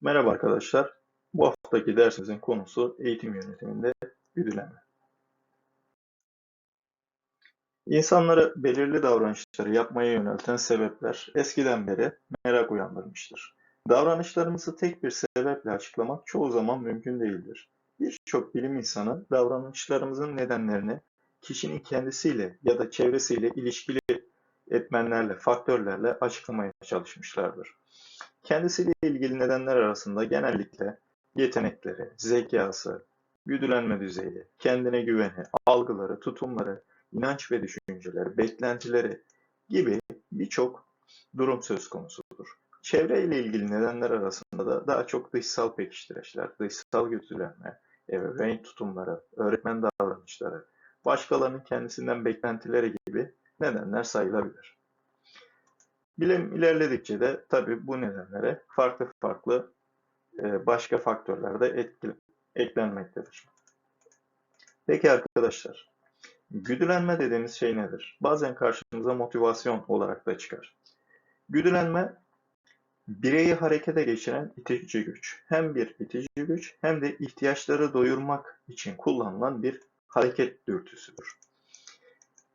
Merhaba arkadaşlar. Bu haftaki dersimizin konusu eğitim yönetiminde güdüleme. İnsanları belirli davranışları yapmaya yönelten sebepler eskiden beri merak uyandırmıştır. Davranışlarımızı tek bir sebeple açıklamak çoğu zaman mümkün değildir. Birçok bilim insanı davranışlarımızın nedenlerini kişinin kendisiyle ya da çevresiyle ilişkili etmenlerle, faktörlerle açıklamaya çalışmışlardır. Kendisiyle ilgili nedenler arasında genellikle yetenekleri, zekası, güdülenme düzeyi, kendine güveni, algıları, tutumları, inanç ve düşünceleri, beklentileri gibi birçok durum söz konusudur. Çevreyle ilgili nedenler arasında da daha çok dışsal pekiştireçler, dışsal güdülenme, ebeveyn tutumları, öğretmen davranışları, başkalarının kendisinden beklentileri gibi nedenler sayılabilir. Bilim ilerledikçe de tabii bu nedenlere farklı farklı e, başka faktörler de eklenmektedir. Peki arkadaşlar, güdülenme dediğimiz şey nedir? Bazen karşımıza motivasyon olarak da çıkar. Güdülenme, bireyi harekete geçiren itici güç. Hem bir itici güç hem de ihtiyaçları doyurmak için kullanılan bir hareket dürtüsüdür.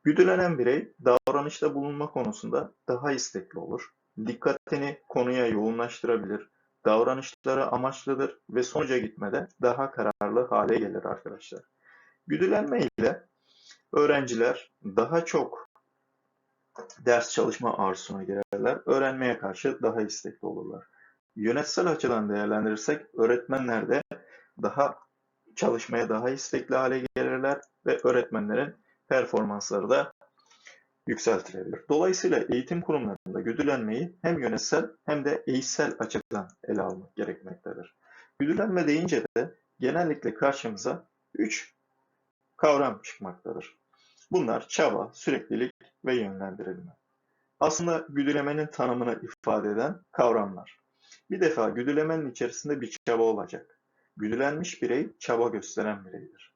Güdülenen birey davranışta bulunma konusunda daha istekli olur. Dikkatini konuya yoğunlaştırabilir. Davranışları amaçlıdır ve sonuca gitmede daha kararlı hale gelir arkadaşlar. Güdülenme ile öğrenciler daha çok ders çalışma arzusuna girerler. Öğrenmeye karşı daha istekli olurlar. Yönetsel açıdan değerlendirirsek öğretmenler de daha çalışmaya daha istekli hale gelirler ve öğretmenlerin performansları da yükseltilebilir. Dolayısıyla eğitim kurumlarında güdülenmeyi hem yönetsel hem de eğitsel açıdan ele almak gerekmektedir. Güdülenme deyince de genellikle karşımıza üç kavram çıkmaktadır. Bunlar çaba, süreklilik ve yönlendirilme. Aslında güdülemenin tanımını ifade eden kavramlar. Bir defa güdülemenin içerisinde bir çaba olacak. Güdülenmiş birey çaba gösteren bireydir.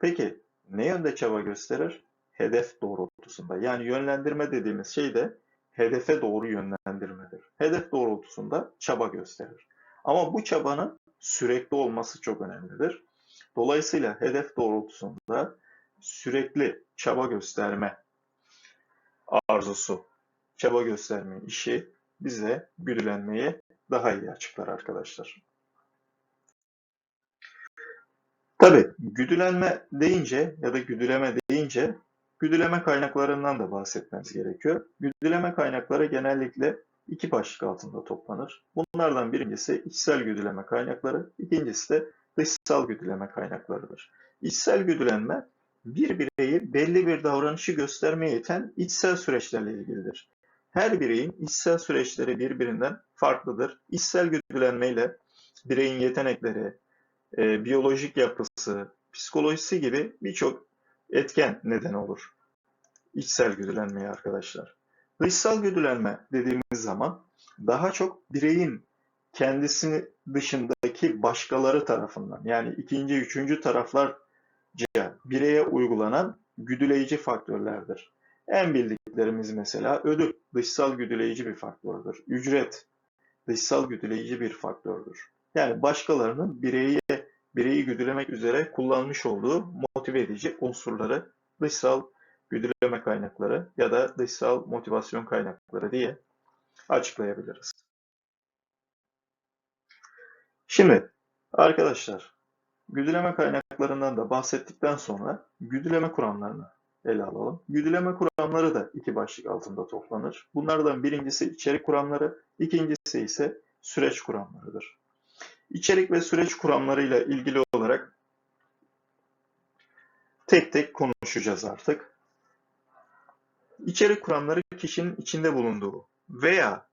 Peki ne yönde çaba gösterir? Hedef doğrultusunda. Yani yönlendirme dediğimiz şey de hedefe doğru yönlendirmedir. Hedef doğrultusunda çaba gösterir. Ama bu çabanın sürekli olması çok önemlidir. Dolayısıyla hedef doğrultusunda sürekli çaba gösterme arzusu, çaba gösterme işi bize güdülenmeyi daha iyi açıklar arkadaşlar. Tabii güdülenme deyince ya da güdüleme deyince güdüleme kaynaklarından da bahsetmemiz gerekiyor. Güdüleme kaynakları genellikle iki başlık altında toplanır. Bunlardan birincisi içsel güdüleme kaynakları, ikincisi de dışsal güdüleme kaynaklarıdır. İçsel güdülenme bir bireyi belli bir davranışı göstermeye iten içsel süreçlerle ilgilidir. Her bireyin içsel süreçleri birbirinden farklıdır. İçsel güdülenmeyle bireyin yetenekleri, e, biyolojik yapısı, psikolojisi gibi birçok etken neden olur. İçsel güdülenmeye arkadaşlar. Dışsal güdülenme dediğimiz zaman daha çok bireyin kendisini dışındaki başkaları tarafından yani ikinci, üçüncü taraflarca bireye uygulanan güdüleyici faktörlerdir. En bildiklerimiz mesela ödül dışsal güdüleyici bir faktördür. Ücret dışsal güdüleyici bir faktördür. Yani başkalarının bireye bireyi güdülemek üzere kullanmış olduğu motive edici unsurları dışsal güdüleme kaynakları ya da dışsal motivasyon kaynakları diye açıklayabiliriz. Şimdi arkadaşlar güdüleme kaynaklarından da bahsettikten sonra güdüleme kuramlarını ele alalım. Güdüleme kuramları da iki başlık altında toplanır. Bunlardan birincisi içerik kuramları, ikincisi ise süreç kuramlarıdır. İçerik ve süreç kuramlarıyla ilgili olarak tek tek konuşacağız artık. İçerik kuramları kişinin içinde bulunduğu veya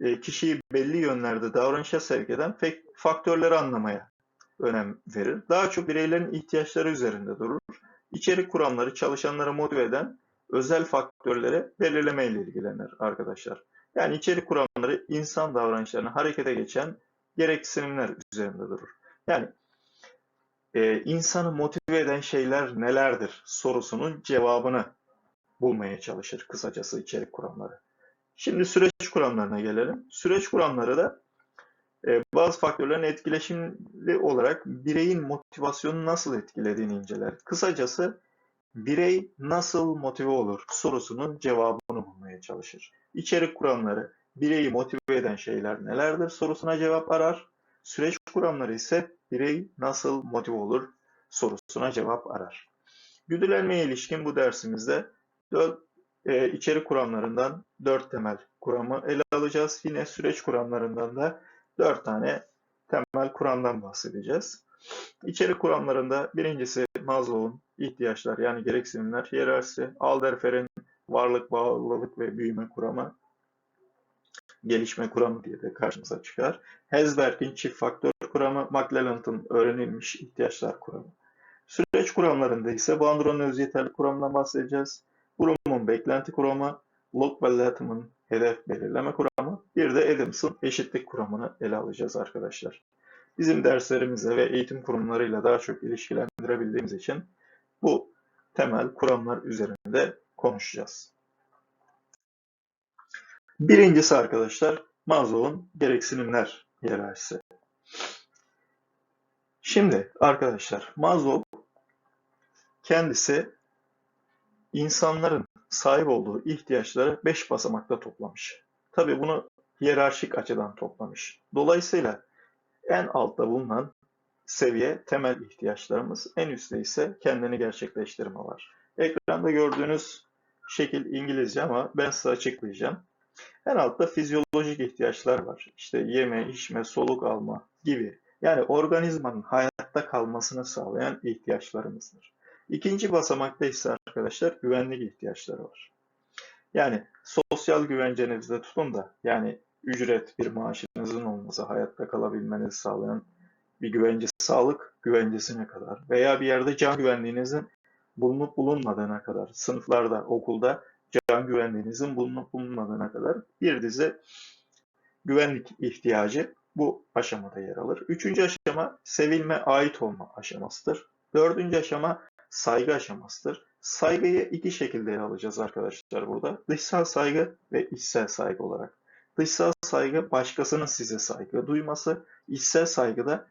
e, kişiyi belli yönlerde davranışa sevk eden faktörleri anlamaya önem verir. Daha çok bireylerin ihtiyaçları üzerinde durur. İçerik kuramları çalışanları motive eden özel faktörleri belirleme ile ilgilenir arkadaşlar. Yani içerik kuramları insan davranışlarını harekete geçen gereksinimler üzerinde durur. Yani e, insanı motive eden şeyler nelerdir sorusunun cevabını bulmaya çalışır kısacası içerik kuramları. Şimdi süreç kuramlarına gelelim. Süreç kuramları da e, bazı faktörlerin etkileşimli olarak bireyin motivasyonu nasıl etkilediğini inceler. Kısacası birey nasıl motive olur sorusunun cevabını bulmaya çalışır. İçerik kuramları bireyi motive eden şeyler nelerdir sorusuna cevap arar. Süreç kuramları ise birey nasıl motive olur sorusuna cevap arar. Güdülenmeye ilişkin bu dersimizde dört, e, içerik kuramlarından dört temel kuramı ele alacağız. Yine süreç kuramlarından da dört tane temel kuramdan bahsedeceğiz. İçerik kuramlarında birincisi Maslow'un ihtiyaçlar yani gereksinimler hiyerarşisi, Alderfer'in varlık, bağlılık ve büyüme kuramı, gelişme kuramı diye de karşımıza çıkar. Hesberg'in çift faktör kuramı, McClelland'ın öğrenilmiş ihtiyaçlar kuramı. Süreç kuramlarında ise Bandura'nın öz yeterli kuramından bahsedeceğiz. Bloom'un beklenti kuramı, Locke ve Latham'ın hedef belirleme kuramı, bir de Adams'ın eşitlik kuramını ele alacağız arkadaşlar. Bizim derslerimizle ve eğitim kurumlarıyla daha çok ilişkilendirebildiğimiz için bu temel kuramlar üzerinde konuşacağız. Birincisi arkadaşlar Maslow'un gereksinimler hiyerarşisi. Şimdi arkadaşlar Maslow kendisi insanların sahip olduğu ihtiyaçları 5 basamakta toplamış. Tabi bunu hiyerarşik açıdan toplamış. Dolayısıyla en altta bulunan seviye temel ihtiyaçlarımız, en üstte ise kendini gerçekleştirme var. Ekranda gördüğünüz şekil İngilizce ama ben size açıklayacağım. En altta fizyolojik ihtiyaçlar var. İşte yeme, içme, soluk alma gibi. Yani organizmanın hayatta kalmasını sağlayan ihtiyaçlarımızdır. İkinci basamakta ise arkadaşlar güvenlik ihtiyaçları var. Yani sosyal güvencenizde tutun da yani ücret, bir maaşınızın olması, hayatta kalabilmenizi sağlayan bir güvence, sağlık güvencesine kadar veya bir yerde can güvenliğinizin bulunup bulunmadığına kadar, sınıflarda, okulda can güvenliğinizin bulunup bulunmadığına kadar bir dizi güvenlik ihtiyacı bu aşamada yer alır. Üçüncü aşama sevilme, ait olma aşamasıdır. Dördüncü aşama saygı aşamasıdır. Saygıyı iki şekilde ele alacağız arkadaşlar burada. Dışsal saygı ve içsel saygı olarak. Dışsal saygı başkasının size saygı duyması, içsel saygı da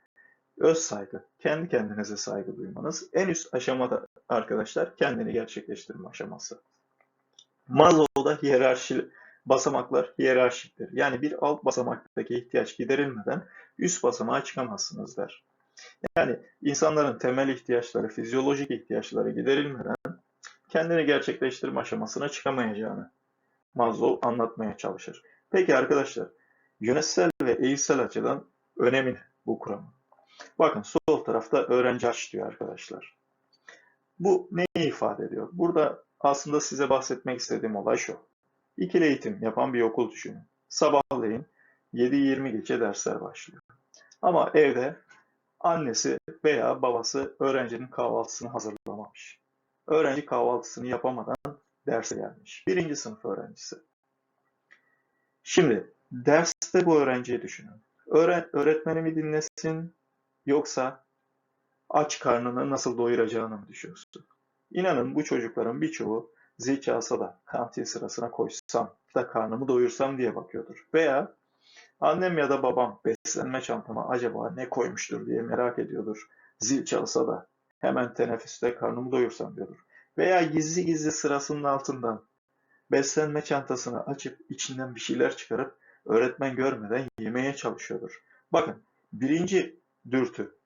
öz saygı, kendi kendinize saygı duymanız. En üst aşamada arkadaşlar kendini gerçekleştirme aşaması. Maslow'da hiyerarşi basamaklar hiyerarşiktir. Yani bir alt basamaktaki ihtiyaç giderilmeden üst basamağa çıkamazsınız der. Yani insanların temel ihtiyaçları, fizyolojik ihtiyaçları giderilmeden kendini gerçekleştirme aşamasına çıkamayacağını Maslow anlatmaya çalışır. Peki arkadaşlar, yönetsel ve eğitsel açıdan önemi ne bu kuramın? Bakın sol tarafta öğrenci aç diyor arkadaşlar. Bu neyi ifade ediyor? Burada aslında size bahsetmek istediğim olay şu. İkili eğitim yapan bir okul düşünün. Sabahleyin 7-20 geçe dersler başlıyor. Ama evde annesi veya babası öğrencinin kahvaltısını hazırlamamış. Öğrenci kahvaltısını yapamadan derse gelmiş. Birinci sınıf öğrencisi. Şimdi derste bu öğrenciyi düşünün. Öğren, öğretmenimi dinlesin yoksa aç karnını nasıl doyuracağını mı düşünsün? İnanın bu çocukların birçoğu zil çalsa da kantin sırasına koşsam da karnımı doyursam diye bakıyordur. Veya annem ya da babam beslenme çantama acaba ne koymuştur diye merak ediyordur. Zil çalsa da hemen teneffüste karnımı doyursam diyordur. Veya gizli gizli sırasının altından beslenme çantasını açıp içinden bir şeyler çıkarıp öğretmen görmeden yemeye çalışıyordur. Bakın birinci dürtü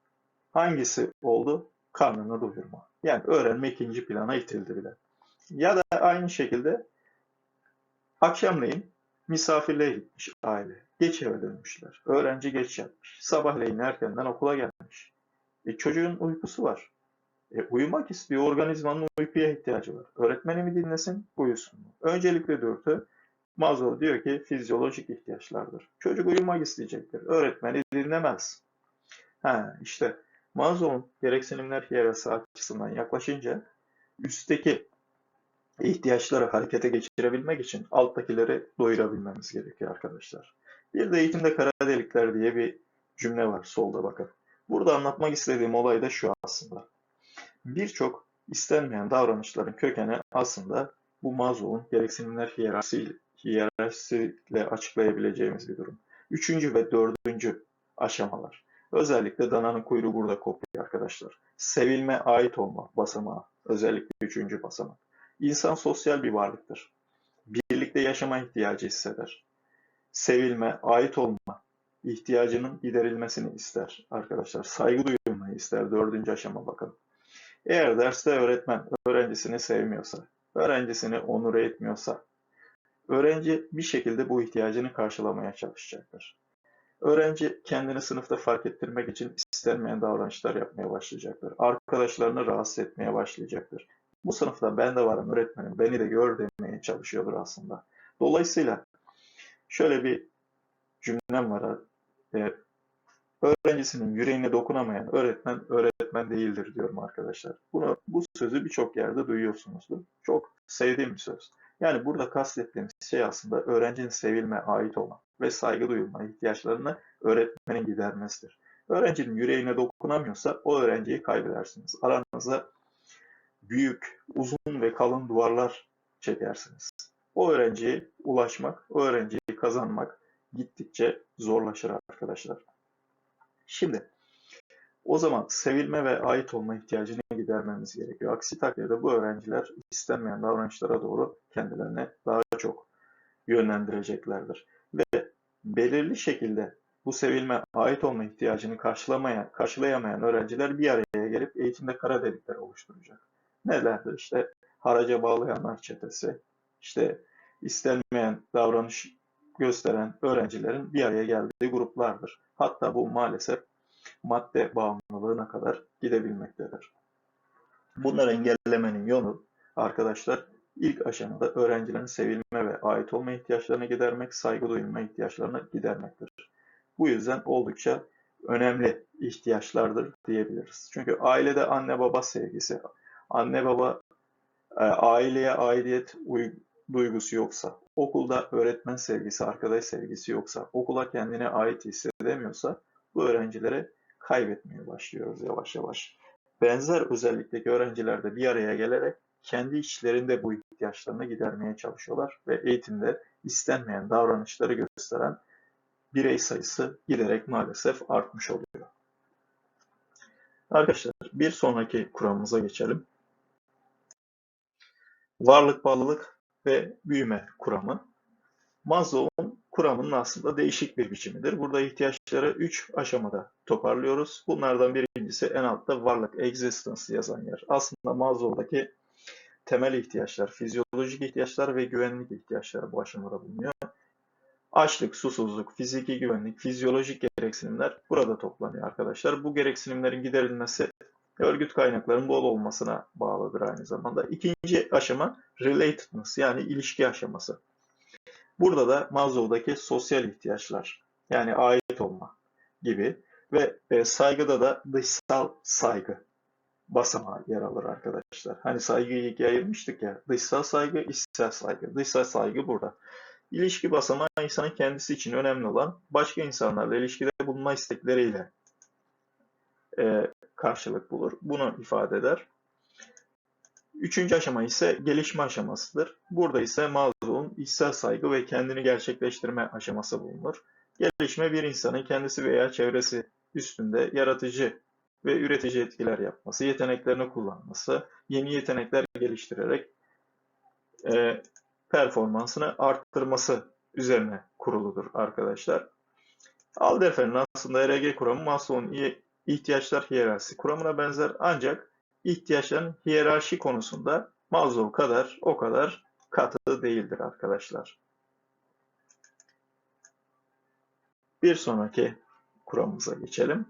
hangisi oldu? Karnını doyurma. Yani öğrenme ikinci plana itildi bile. Ya da aynı şekilde akşamleyin misafirliğe gitmiş aile. Geç eve dönmüşler. Öğrenci geç yatmış. Sabahleyin erkenden okula gelmiş. E, çocuğun uykusu var. E, uyumak istiyor. Organizmanın uykuya ihtiyacı var. Öğretmeni mi dinlesin? Uyusun. Öncelikle dürtü Maslow diyor ki fizyolojik ihtiyaçlardır. Çocuk uyumak isteyecektir. Öğretmeni dinlemez. Ha, işte Maslow'un gereksinimler hiyerarşisi açısından yaklaşınca üstteki ihtiyaçları harekete geçirebilmek için alttakileri doyurabilmemiz gerekiyor arkadaşlar. Bir de eğitimde kara delikler diye bir cümle var solda bakın. Burada anlatmak istediğim olay da şu aslında. Birçok istenmeyen davranışların kökeni aslında bu Maslow'un gereksinimler hiyerarşisi, hiyerarşisiyle açıklayabileceğimiz bir durum. Üçüncü ve dördüncü aşamalar. Özellikle dananın kuyruğu burada kopuyor arkadaşlar. Sevilme, ait olma basamağı. Özellikle üçüncü basamak. İnsan sosyal bir varlıktır. Birlikte yaşama ihtiyacı hisseder. Sevilme, ait olma ihtiyacının giderilmesini ister arkadaşlar. Saygı duyulmayı ister. Dördüncü aşama bakın. Eğer derste öğretmen öğrencisini sevmiyorsa, öğrencisini onur etmiyorsa, öğrenci bir şekilde bu ihtiyacını karşılamaya çalışacaktır. Öğrenci kendini sınıfta fark ettirmek için istenmeyen davranışlar yapmaya başlayacaktır. Arkadaşlarını rahatsız etmeye başlayacaktır. Bu sınıfta ben de varım öğretmenim, beni de gör demeye çalışıyordur aslında. Dolayısıyla şöyle bir cümlem var. E, öğrencisinin yüreğine dokunamayan öğretmen öğretmen değildir diyorum arkadaşlar. Bunu bu sözü birçok yerde duyuyorsunuzdur. Çok sevdiğim bir söz. Yani burada kastettiğimiz şey aslında öğrencinin sevilme, ait olma ve saygı duyulma ihtiyaçlarını öğretmenin gidermesidir. Öğrencinin yüreğine dokunamıyorsa o öğrenciyi kaybedersiniz. Aranıza büyük, uzun ve kalın duvarlar çekersiniz. O öğrenciye ulaşmak, o öğrenciyi kazanmak gittikçe zorlaşır arkadaşlar. Şimdi o zaman sevilme ve ait olma ihtiyacını gidermemiz gerekiyor. Aksi takdirde bu öğrenciler istenmeyen davranışlara doğru kendilerini daha çok yönlendireceklerdir. Ve belirli şekilde bu sevilme, ait olma ihtiyacını karşılamayan, karşılayamayan öğrenciler bir araya gelip eğitimde kara delikler oluşturacak. Nelerdir? İşte haraca bağlayanlar çetesi, işte istenmeyen davranış gösteren öğrencilerin bir araya geldiği gruplardır. Hatta bu maalesef madde bağımlılığına kadar gidebilmektedir. Bunları engellemenin yolu arkadaşlar ilk aşamada öğrencilerin sevilme ve ait olma ihtiyaçlarını gidermek, saygı duyulma ihtiyaçlarını gidermektir. Bu yüzden oldukça önemli ihtiyaçlardır diyebiliriz. Çünkü ailede anne baba sevgisi, anne baba e, aileye aidiyet duygusu yoksa, okulda öğretmen sevgisi, arkadaş sevgisi yoksa, okula kendine ait hissedemiyorsa bu öğrencilere kaybetmeye başlıyoruz yavaş yavaş. Benzer özellikteki öğrenciler de bir araya gelerek kendi içlerinde bu ihtiyaçlarını gidermeye çalışıyorlar ve eğitimde istenmeyen davranışları gösteren birey sayısı giderek maalesef artmış oluyor. Arkadaşlar bir sonraki kuramımıza geçelim. Varlık bağlılık ve büyüme kuramı. Maslow'un kuramının aslında değişik bir biçimidir. Burada ihtiyaçları 3 aşamada toparlıyoruz. Bunlardan birincisi en altta varlık, existence yazan yer. Aslında Maslow'daki temel ihtiyaçlar, fizyolojik ihtiyaçlar ve güvenlik ihtiyaçları bu aşamada bulunuyor. Açlık, susuzluk, fiziki güvenlik, fizyolojik gereksinimler burada toplanıyor arkadaşlar. Bu gereksinimlerin giderilmesi örgüt kaynaklarının bol olmasına bağlıdır aynı zamanda. İkinci aşama relatedness yani ilişki aşaması. Burada da Maslow'daki sosyal ihtiyaçlar yani ait olma gibi ve e, saygıda da dışsal saygı basamağı yer alır arkadaşlar. Hani saygıyı ikiye ayırmıştık ya. Dışsal saygı, içsel saygı. Dışsal saygı burada. İlişki basamağı insanın kendisi için önemli olan başka insanlarla ilişkide bulunma istekleriyle e, karşılık bulur. Bunu ifade eder. Üçüncü aşama ise gelişme aşamasıdır. Burada ise Maslow'un içsel saygı ve kendini gerçekleştirme aşaması bulunur. Gelişme bir insanın kendisi veya çevresi üstünde yaratıcı ve üretici etkiler yapması, yeteneklerini kullanması, yeni yetenekler geliştirerek e, performansını arttırması üzerine kuruludur arkadaşlar. Alderfer'in aslında ERG kuramı Maslow'un ihtiyaçlar hiyerarşisi kuramına benzer ancak ihtiyaçların hiyerarşi konusunda Maslow kadar o kadar katı değildir arkadaşlar. Bir sonraki kuramımıza geçelim.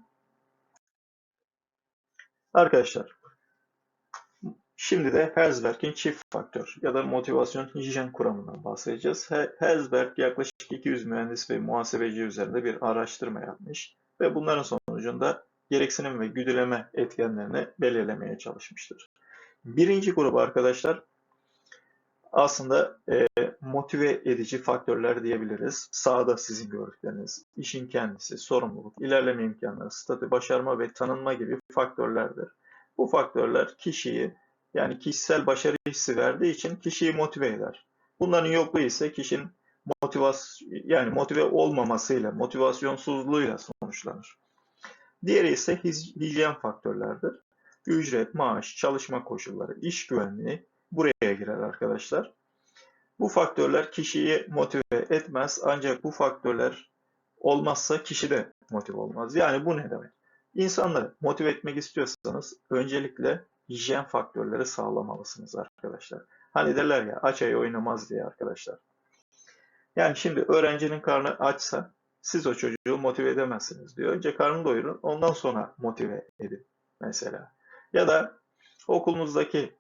Arkadaşlar, şimdi de Herzberg'in çift faktör ya da motivasyon hijyen kuramından bahsedeceğiz. Herzberg yaklaşık 200 mühendis ve muhasebeci üzerinde bir araştırma yapmış ve bunların sonucunda gereksinim ve güdüleme etkenlerini belirlemeye çalışmıştır. Birinci grup arkadaşlar aslında e, motive edici faktörler diyebiliriz. Sağda sizin gördükleriniz, işin kendisi, sorumluluk, ilerleme imkanları, statü, başarma ve tanınma gibi faktörlerdir. Bu faktörler kişiyi yani kişisel başarı hissi verdiği için kişiyi motive eder. Bunların yokluğu ise kişinin motivas yani motive olmamasıyla, motivasyonsuzluğuyla sonuçlanır. Diğeri ise hijyen faktörlerdir. Ücret, maaş, çalışma koşulları, iş güvenliği buraya girer arkadaşlar. Bu faktörler kişiyi motive etmez ancak bu faktörler olmazsa kişi de motive olmaz. Yani bu ne demek? İnsanları motive etmek istiyorsanız öncelikle hijyen faktörleri sağlamalısınız arkadaşlar. Hani derler ya aç ayı oynamaz diye arkadaşlar. Yani şimdi öğrencinin karnı açsa siz o çocuğu motive edemezsiniz diyor. Önce karnını doyurun ondan sonra motive edin mesela. Ya da okulunuzdaki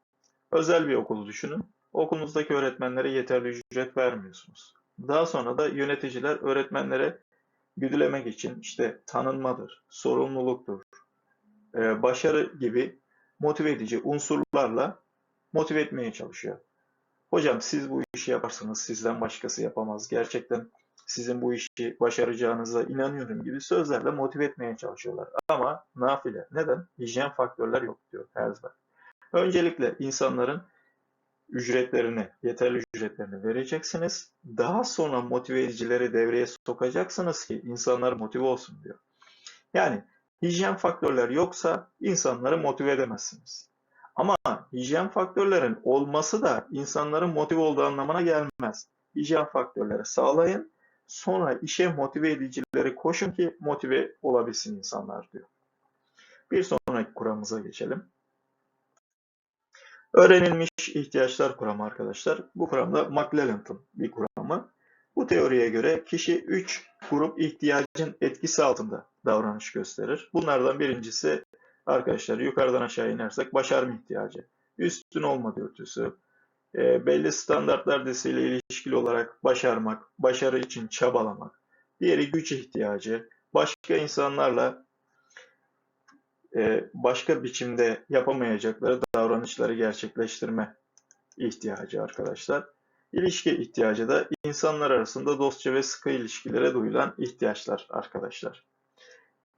özel bir okulu düşünün. Okulunuzdaki öğretmenlere yeterli ücret vermiyorsunuz. Daha sonra da yöneticiler öğretmenlere güdülemek için işte tanınmadır, sorumluluktur, e, başarı gibi motive edici unsurlarla motive etmeye çalışıyor. Hocam siz bu işi yaparsınız, sizden başkası yapamaz. Gerçekten sizin bu işi başaracağınıza inanıyorum gibi sözlerle motive etmeye çalışıyorlar. Ama nafile. Neden? Hijyen faktörler yok diyor Herzberg. Öncelikle insanların ücretlerini, yeterli ücretlerini vereceksiniz. Daha sonra motive edicileri devreye sokacaksınız ki insanlar motive olsun diyor. Yani hijyen faktörler yoksa insanları motive edemezsiniz. Ama hijyen faktörlerin olması da insanların motive olduğu anlamına gelmez. Hijyen faktörleri sağlayın, sonra işe motive edicileri koşun ki motive olabilsin insanlar diyor. Bir sonraki kuramımıza geçelim. Öğrenilmiş ihtiyaçlar kuramı arkadaşlar. Bu kuramda McClelland'ın bir kuramı. Bu teoriye göre kişi 3 grup ihtiyacın etkisi altında davranış gösterir. Bunlardan birincisi arkadaşlar yukarıdan aşağı inersek başarma ihtiyacı, üstün olma dürtüsü, e, belli standartlar dizisiyle ilişkili olarak başarmak, başarı için çabalamak, diğeri güç ihtiyacı, başka insanlarla başka biçimde yapamayacakları davranışları gerçekleştirme ihtiyacı arkadaşlar. İlişki ihtiyacı da insanlar arasında dostça ve sıkı ilişkilere duyulan ihtiyaçlar arkadaşlar.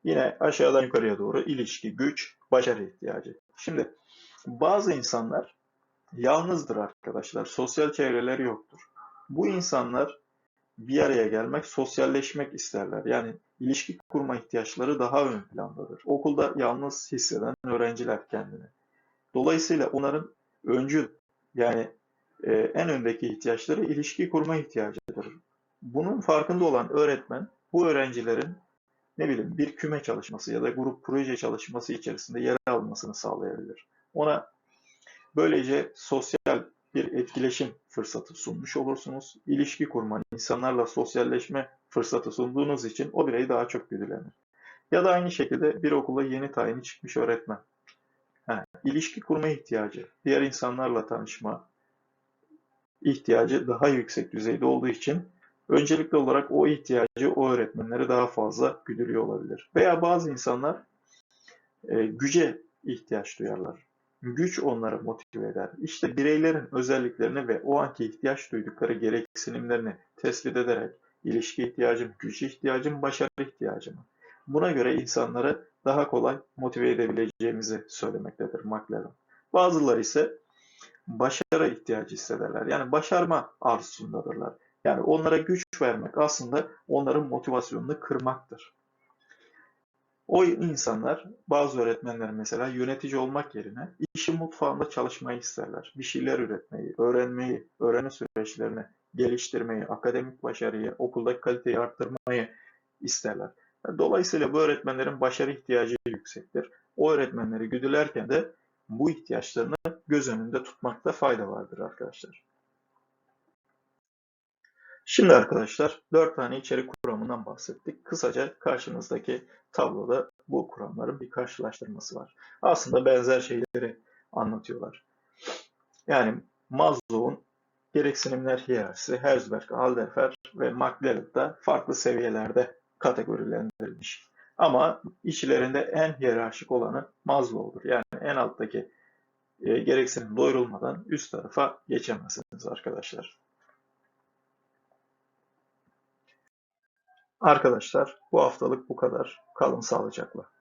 Yine aşağıdan yukarıya doğru ilişki, güç, başarı ihtiyacı. Şimdi bazı insanlar yalnızdır arkadaşlar. Sosyal çevreleri yoktur. Bu insanlar bir araya gelmek, sosyalleşmek isterler. Yani ilişki kurma ihtiyaçları daha ön plandadır. Okulda yalnız hisseden öğrenciler kendini. Dolayısıyla onların öncül yani e, en öndeki ihtiyaçları ilişki kurma ihtiyacıdır. Bunun farkında olan öğretmen bu öğrencilerin ne bileyim bir küme çalışması ya da grup proje çalışması içerisinde yer almasını sağlayabilir. Ona böylece sosyal bir etkileşim fırsatı sunmuş olursunuz. İlişki kurma, insanlarla sosyalleşme fırsatı sunduğunuz için o birey daha çok güdülenir. Ya da aynı şekilde bir okula yeni tayini çıkmış öğretmen. Ha, ilişki kurma ihtiyacı, diğer insanlarla tanışma ihtiyacı daha yüksek düzeyde olduğu için öncelikli olarak o ihtiyacı o öğretmenlere daha fazla güdülüyor olabilir. Veya bazı insanlar e, güce ihtiyaç duyarlar. Güç onları motive eder. İşte bireylerin özelliklerini ve o anki ihtiyaç duydukları gereksinimlerini tespit ederek ilişki ihtiyacım, güç ihtiyacım, başarı ihtiyacım. Buna göre insanları daha kolay motive edebileceğimizi söylemektedir McLaren. Bazıları ise başarı ihtiyacı hissederler. Yani başarma arzusundadırlar. Yani onlara güç vermek aslında onların motivasyonunu kırmaktır. O insanlar, bazı öğretmenler mesela yönetici olmak yerine işin mutfağında çalışmayı isterler. Bir şeyler üretmeyi, öğrenmeyi, öğrenme süreçlerini geliştirmeyi, akademik başarıyı, okuldaki kaliteyi arttırmayı isterler. Dolayısıyla bu öğretmenlerin başarı ihtiyacı yüksektir. O öğretmenleri güdülerken de bu ihtiyaçlarını göz önünde tutmakta fayda vardır arkadaşlar. Şimdi arkadaşlar dört tane içerik kuramından bahsettik. Kısaca karşınızdaki tabloda bu kuramların bir karşılaştırması var. Aslında benzer şeyleri anlatıyorlar. Yani Maslow'un gereksinimler hiyerarşisi Herzberg, Alderfer ve McLelland'da farklı seviyelerde kategorilendirilmiş. Ama içlerinde en hiyerarşik olanı Maslow'dur. Yani en alttaki e, gereksinim doyurulmadan üst tarafa geçemezsiniz arkadaşlar. Arkadaşlar bu haftalık bu kadar. Kalın sağlıcakla.